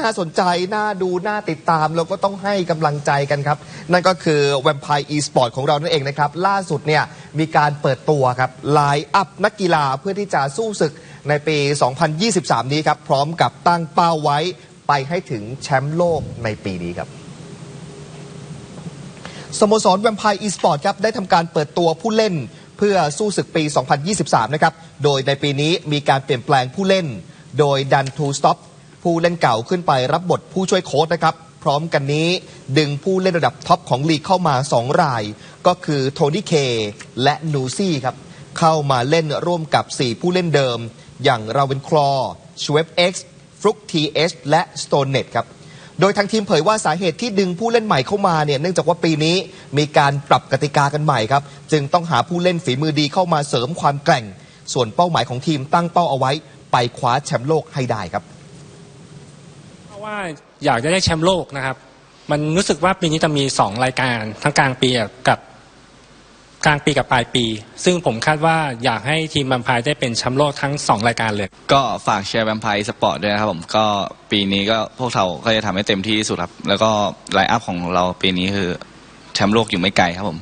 น่าสนใจ น่าดู น่าติดตาม แล้วก็ต้องให้กำลังใจกันครับ นั่นก็คือ Vampire eSport ของเรานั่นเองนะครับ ล่าสุดเนี่ยมีการเปิดตัวครับไลน์อัพนักกีฬาเพื่อที่จะสู้ศึกในปี 2023 นี้ครับ พร้อมกับตั้งเป้าไว้ไปให้ถึงแชมป์โลกในปีนี้ครับสโมสรแวมไพร์อีสปอร์ตครับได้ทำการเปิดตัวผู้เล่น เพื่อสู้ศึกปี 2023 นะครับ โดยในปีนี้มีการเปลี่ยนแปลงผู้เล่น โดยดันทูสต็อป ผู้เล่นเก่าขึ้นไปรับบทผู้ช่วยโค้ชนะครับ พร้อมกันนี้ดึงผู้เล่นระดับท็อปของลีกเข้ามา 2 ราย ก็คือโทนี่เคและนูซี่ครับ เข้ามาเล่นร่วมกับ 4 ผู้เล่นเดิม อย่างราเวนคลอชเวฟเอ็กซ์ฟลุกทีเอชและสโตนเน็ตครับโดยทางทีมเผยว่าสาเหตุที่ดึงผู้เล่นใหม่เข้ามาเนี่ยเนื่องจากว่าปีนี้มีการปรับกติกากันใหม่ครับ จึงต้องหาผู้เล่นฝีมือดีเข้ามาเสริมความแกร่ง ส่วนเป้าหมายของทีมตั้งเป้าเอาไว้ ไปคว้าแชมป์โลกให้ได้ครับ ว่าอยากจะได้แชมป์โลกนะครับ มันรู้สึกว่าปีนี้จะมีสองรายการทั้งกลางปีกับกลางปีกับปลายปี ซึ่งผมคาดว่าอยากให้ทีมบัมไพายได้เป็นแชมป์โลกทั้งสองรายการเลย ก็ฝากเชียร์แวมไพร์สปอร์ตด้วยนะครับผมก็ปีนี้ก็พวกเราก็จะทำให้เต็มที่ที่สุดครับ แล้วก็ไลน์อัพของเราปีนี้คือแชมป์โลกอยู่ไม่ไกลครับผม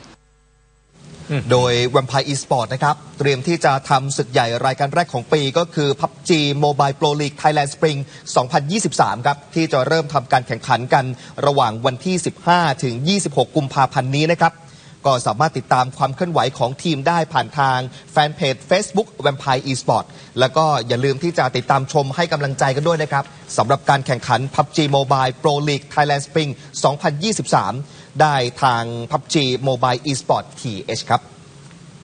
โดยวัมพายอีสปอร์ตนะครับ เตรียมที่จะทำศึกใหญ่รายการแรกของปีก็คือ PUBG Mobile Pro League Thailand Spring 2023 ครับ ที่จะเริ่มทำการแข่งขันกันระหว่างวันที่ 15 ถึง 26 กุมภาพันธ์นี้นะครับ ก็สามารถติดตามความเคลื่อนไหวของทีมได้ผ่านทางแฟนเพจ Facebook Vampire eSport แล้วก็อย่าลืมที่จะติดตามชมให้กำลังใจกันด้วยนะครับสำหรับการแข่งขัน PUBG Mobile Pro League Thailand Spring 2023 ได้ทาง PUBG Mobile eSport TH ครับ